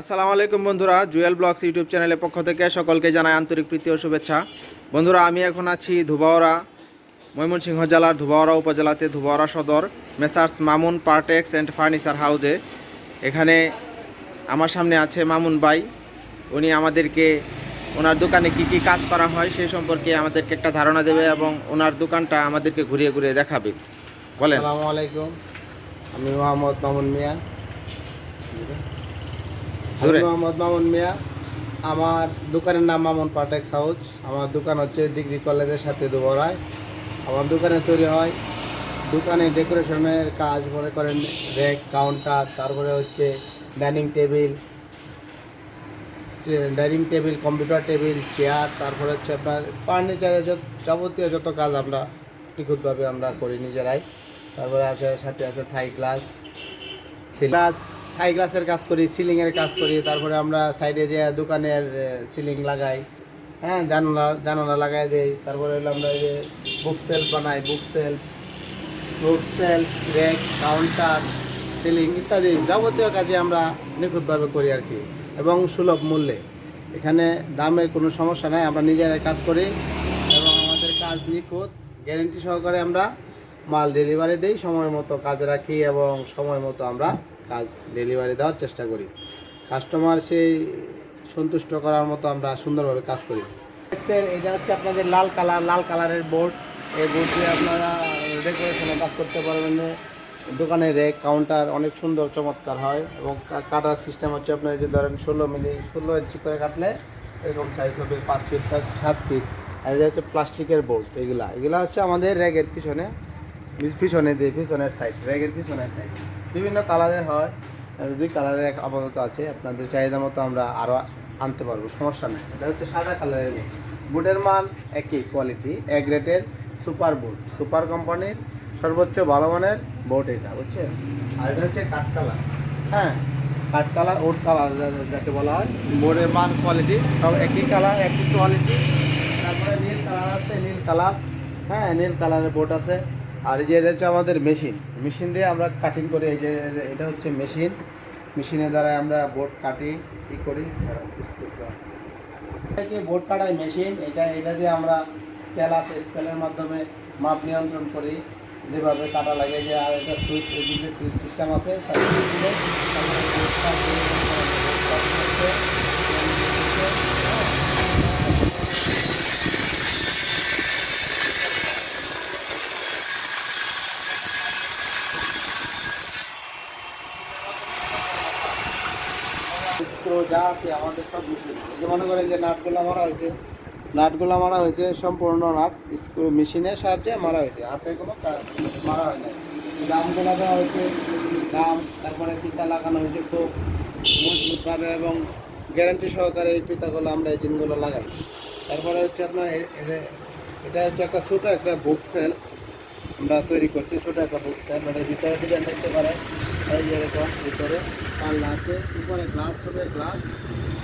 আসসালামু আলাইকুম বন্ধুরা, জুয়েল ব্লগস ইউটিউব চ্যানেলের পক্ষ থেকে সকলকে জানাই আন্তরিক প্রীতি ও শুভেচ্ছা। বন্ধুরা, আমি এখন আছি ধুবাওড়া ময়মনসিংহ জেলার Dhubaura উপজেলাতে Dhobaura Sadar, messrs Mamun Partex and furniture হাউসে। এখানে আমার সামনে আছে মামুন ভাই, উনি আমাদেরকে, ওনার দোকানে কি কি কাজ করা হয় সেই সম্পর্কে আমাদেরকে একটা ধারণা দেবে এবং ওনার দোকানটা আমাদেরকে ঘুরিয়ে ঘুরিয়ে দেখাবে। বলেন। আসসালামু আলাইকুম, আমি মোহাম্মদ মামুন মিয়া। মোহাম্মদ মামুন মিয়া। আমার দোকানের নাম মামুন পার্টেক্স সাউজ আমার দোকান হচ্ছে ডিগ্রি কলেজের সাথে দুবরায়। আমার দোকানে তৈরি হয় দোকানে ডেকোরেশনের কাজ, মনে করেন রেক, কাউন্টার, তারপরে হচ্ছে dining table dining table, computer table, chair, তারপরে হচ্ছে আপনার ফার্নিচারের যাবতীয় যত কাজ আমরা নিখুঁতভাবে আমরা করি নিজেরাই। তারপরে আছে, সাথে আছে থাই গ্লাস গ্লাস থাই গ্লাসের কাজ করি, সিলিংয়ের কাজ করি, তারপরে আমরা সাইডে যে দোকানের সিলিং লাগাই হ্যাঁ জানালা জানালা লাগাই দেই, তারপরে হলো আমরা এই যে বুক সেলফ বানাই book shelf book shelf rack counter ceiling ইত্যাদি যাবতীয় কাজে আমরা নিখুঁতভাবে করি আর কি, এবং সুলভ মূল্যে। এখানে দামের কোনো সমস্যা নাই, আমরা নিজেরাই কাজ করি, এবং আমাদের কাজ নিখুঁত গ্যারেন্টি সহকারে আমরা মাল ডেলিভারি দিই, সময় মতো কাজ রাখি এবং সময় মতো আমরা কাজ ডেলিভারি দেওয়ার চেষ্টা করি। কাস্টমার সেই সন্তুষ্ট করার মতো আমরা সুন্দরভাবে কাজ করি। স্যার এটা হচ্ছে আপনাদের লাল কালার, লাল কালারের বোর্ড এই বোর্ড দিয়ে আপনারা ডেকোরেশনে কাজ করতে পারবেন দোকানের রেক কাউন্টার অনেক সুন্দর, চমৎকার হয় এবং কাটার সিস্টেম হচ্ছে আপনার যে ধরেন ষোলো মিলি, ষোলো ইঞ্চি করে কাটলে এরকম সাইজ হবে পাঁচ ফিট সাত ফিট আর এটা হচ্ছে প্লাস্টিকের বোর্ড এগুলা। এগুলা হচ্ছে আমাদের র্যাগের পিছনে। পিছনে দিয়ে, পিছনের সাইড র্যাগের পিছনের সাইড বিভিন্ন কালারের হয় দুই কালারের এক আপাতত আছে। আপনাদের চাহিদা মতো আমরা আরও আনতে পারব, সমস্যা নেই। এটা হচ্ছে সাদা কালারের বোর্ডের মান একই কোয়ালিটি এক রেটের সুপার বুট সুপার কোম্পানির সর্বোচ্চ ভালো মানের বোট এটা, বুঝছেন? আর এটা হচ্ছে কাঠ কালার হ্যাঁ কাঠ কালার ওট কালার যাকে বলা হয়। বোর্ডের মান কোয়ালিটি সব একই কালার একই কোয়ালিটি তারপরে নীল কালার আছে, নীল কালার হ্যাঁ নীল কালারের বোর্ড আছে। আর এই যে এটা হচ্ছে আমাদের মেশিন। মেশিন দিয়ে আমরা কাটিং করি। এই যে এটা হচ্ছে মেশিন। মেশিনের দ্বারা আমরা বোর্ড কাটি, ই করি থেকে বোর্ড কাটার মেশিন। এটা এটা দিয়ে আমরা স্কেল আছে। স্কেলের মাধ্যমে মাপ নিয়ন্ত্রণ করি। যেভাবে কাটা লাগে যে, আর এটা সুইচ এদিকে সুইচ সিস্টেম আছে সাইডে দিলে তারপরে boardটা দিয়ে boardটা হচ্ছে, স্ক্রু যা আছে আমাদের সব মেশিন মনে করেন যে নাটগুলো মারা হয়েছে, নাটগুলো মারা হয়েছে, সম্পূর্ণ নাট স্ক্রু মেশিনের সাহায্যে মারা হয়েছে। হাতে কোনো কাজ মারা হয় না দামগুলো দেওয়া হয়েছে দাম তারপরে ফিতা লাগানো হয়েছে খুব মজবুতভাবে এবং গ্যারান্টি সহকারে এই ফিতাগুলো আমরা এই জিনগুলো লাগাই। তারপরে হচ্ছে আপনার এটা হচ্ছে একটা ছোটো একটা বুক সেল আমরা তৈরি করছি, ছোটো একটা বুক সেল মানে ভিতরে ডিজাইন দেখতে পারে এই যে এরকম ভিতরে পাল্লা আছে, উপরে গ্লাস হবে গ্লাস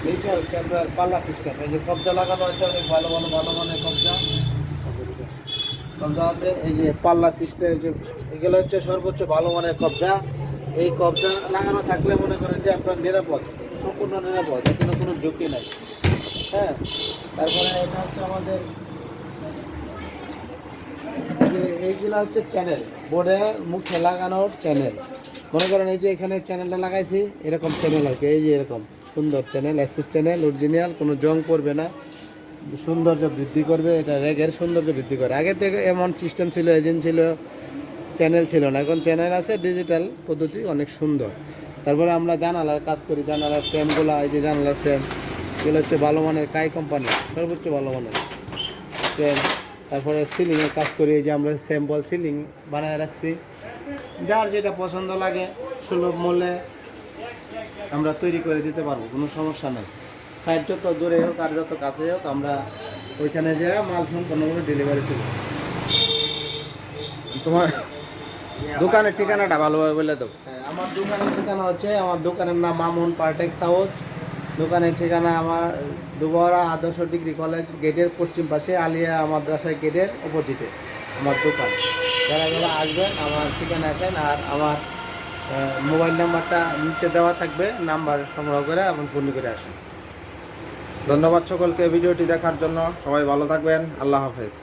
নিচে হচ্ছে আপনার পাল্লা সিস্টেম এই যে কবজা লাগানো আছে অনেক ভালো ভালো ভালো মানের কবজা। কবজা আছে, এই যে পাল্লা সিস্টেম যে এগুলো হচ্ছে সর্বোচ্চ ভালো মানের কবজা। এই কবজা লাগানো থাকলে মনে করেন যে আপনার নিরাপদ, সম্পূর্ণ নিরাপদ এখানে কোনো ঝুঁকি নাই। হ্যাঁ তারপরে এটা হচ্ছে আমাদের এইগুলো হচ্ছে চ্যানেল বোর্ডের মুখে লাগানোর চ্যানেল মনে করেন এই যে এখানে চ্যানেলটা লাগাইছি, এরকম চ্যানেল আর কি, এই যে এরকম, সুন্দর চ্যানেল অ্যাসিস চ্যানেল অরিজিনাল কোনো জং পড়বে না। সৌন্দর্য বৃদ্ধি করবে, এটা রেগের সৌন্দর্য বৃদ্ধি করে। আগে থেকে এমন সিস্টেম ছিল এজেন্ট ছিল চ্যানেল ছিল না, এখন চ্যানেল আছে ডিজিটাল পদ্ধতি অনেক সুন্দর। তারপরে আমরা জানালার কাজ করি, জানালার ফ্রেমগুলো এই যে জানালার ফ্রেম এগুলো হচ্ছে ভালো মানের কাই কোম্পানি সর্বোচ্চ ভালো মানের ফ্রেম তারপরে সিলিংয়ের কাজ করি, এই যে আমরা স্যাম্পল সিলিং বানায় রাখছি। যার যেটা পছন্দ লাগে সুলভ মূল্যে আমরা তৈরি করে দিতে পারব কোনো সমস্যা নেই। সাইড যত দূরে হোক আর যত কাছে হোক আমরা ওইখানে যেয়ে মাল সম্পূর্ণভাবে ডেলিভারি দেবো তোমার দোকানের ঠিকানাটা ভালোভাবে বলে দেবো হ্যাঁ, আমার দোকানের ঠিকানা হচ্ছে আমার দোকানের নাম মামুন পার্টেক্স হাউস দোকানের ঠিকানা আমার দুবহরা আদর্শ ডিগ্রি কলেজ গেটের পশ্চিম পাশে আলিয়া মাদ্রাসা গেটের অপোজিটে আমার দোকান। যারা যারা আসবেন, আমার ঠিকানা আছেন আর আমার মোবাইল নাম্বারটা নিচে দেওয়া থাকবে, নাম্বার সংগ্রহ করে এবং ফোন করে আসেন। ধন্যবাদ সকলকে, ভিডিওটি দেখার জন্য। সবাই ভালো থাকবেন। আল্লাহ হাফেজ।